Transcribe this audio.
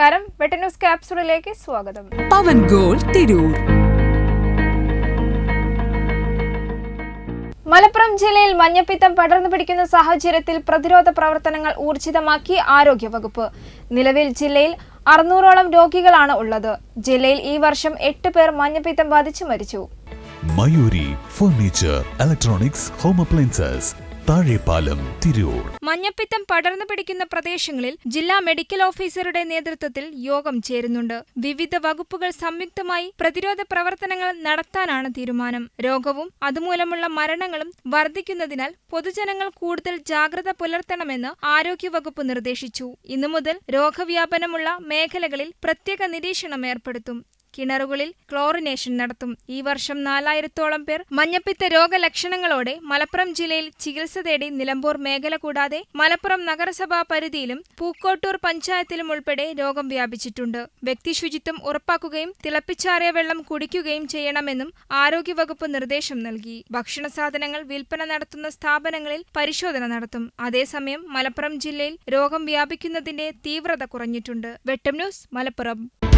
നമസ്കാരം. വെട്ട ന്യൂസ് ക്യാപ്സൂളിലേക്ക് സ്വാഗതം. പവൻ ഗോൾ തിരൂർ. മലപ്പുറം ജില്ലയിൽ മഞ്ഞപ്പിത്തം പടർന്നു പിടിക്കുന്ന സാഹചര്യത്തിൽ പ്രതിരോധ പ്രവർത്തനങ്ങൾ ഊർജിതമാക്കി ആരോഗ്യവകുപ്പ് നിലവിൽ ജില്ലയിൽ അറുന്നൂറോളം രോഗികളാണ് ഉള്ളത്. ജില്ലയിൽ ഈ വർഷം എട്ട് പേർ മഞ്ഞപ്പിത്തം ബാധിച്ച് മരിച്ചു. Mayuri furniture electronics home appliances Thazhepalam Tirur. മഞ്ഞപ്പിത്തം പടർന്നു പിടിക്കുന്ന പ്രദേശങ്ങളിൽ ജില്ലാ മെഡിക്കൽ ഓഫീസറുടെ നേതൃത്വത്തിൽ യോഗം ചേരുന്നുണ്ട്. വിവിധ വകുപ്പുകൾ സംയുക്തമായി പ്രതിരോധ പ്രവർത്തനങ്ങൾ നടത്താനാണ് തീരുമാനം. രോഗവും അതുമൂലമുള്ള മരണങ്ങളും വർദ്ധിക്കുന്നതിനാൽ പൊതുജനങ്ങൾ കൂടുതൽ ജാഗ്രത പുലർത്തണമെന്ന് ആരോഗ്യവകുപ്പ് നിർദ്ദേശിച്ചു. ഇന്നു മുതൽ രോഗവ്യാപനമുള്ള മേഖലകളിൽ പ്രത്യേക നിരീക്ഷണം ഏർപ്പെടുത്തും. കിണറുകളിൽ ക്ലോറിനേഷൻ നടത്തും. ഈ വർഷം നാലായിരത്തോളം പേർ മഞ്ഞപ്പിത്ത രോഗലക്ഷണങ്ങളോടെ മലപ്പുറം ജില്ലയിൽ ചികിത്സ തേടി നിലമ്പൂർ മേഖല കൂടാതെ മലപ്പുറം നഗരസഭാ പരിധിയിലും പൂക്കോട്ടൂർ പഞ്ചായത്തിലും ഉൾപ്പെടെ രോഗം വ്യാപിച്ചിട്ടുണ്ട്. വ്യക്തി ശുചിത്വം ഉറപ്പാക്കുകയും തിളപ്പിച്ചാറിയ വെള്ളം കുടിക്കുകയും ചെയ്യണമെന്നും ആരോഗ്യവകുപ്പ് നിർദ്ദേശം നൽകി. ഭക്ഷണ സാധനങ്ങൾ വിൽപ്പന നടത്തുന്ന സ്ഥാപനങ്ങളിൽ പരിശോധന നടത്തും. അതേസമയം മലപ്പുറം ജില്ലയിൽ രോഗം വ്യാപിക്കുന്നതിന്റെ തീവ്രത കുറഞ്ഞിട്ടുണ്ട്. Vettam news Malappuram.